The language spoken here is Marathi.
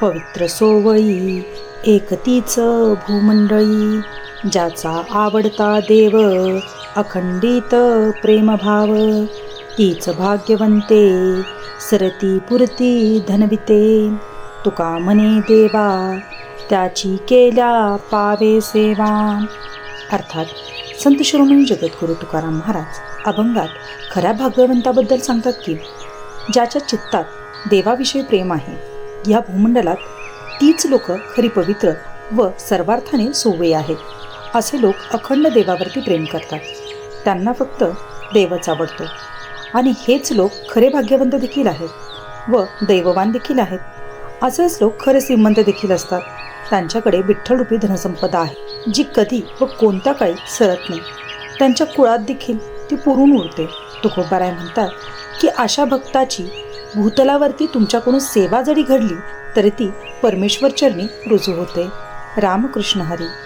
पवित्र सोवळी एकतीच भूमंडळी ज्याचा आवडता देव अखंडित प्रेमभाव तीच भाग्यवंते सरती पुरती धनविते. तुका म्हणे देवा त्याची केल्या पावे सेवा. अर्थात संत शिरोमणी जगद्गुरू तुकाराम महाराज अभंगात खऱ्या भाग्यवंताबद्दल सांगतात की ज्याच्या चित्तात देवाविषयी प्रेम आहे या भूमंडलात तीच लोक खरी पवित्र व सर्वार्थाने सोवे आहेत. असे लोक अखंड देवावरती प्रेम करतात. त्यांना फक्त देवच आवडतो. आणि हेच लोक खरे भाग्यवंत देखील आहेत व दैववान देखील आहेत. असेच लोक खरे श्रीमंत देखील असतात. त्यांच्याकडे विठ्ठलरूपी धनसंपदा आहे जी कधी व कोणत्या काळी सरत नाही. त्यांच्या कुळात देखील ती पुरून उरते. तुकोबाराय म्हणतात की अशा भक्ताची भूतलावरती तुमच्याकडून सेवा जरी घडली तरी ती परमेश्वर चरणी रुजू होते. रामकृष्ण हरी.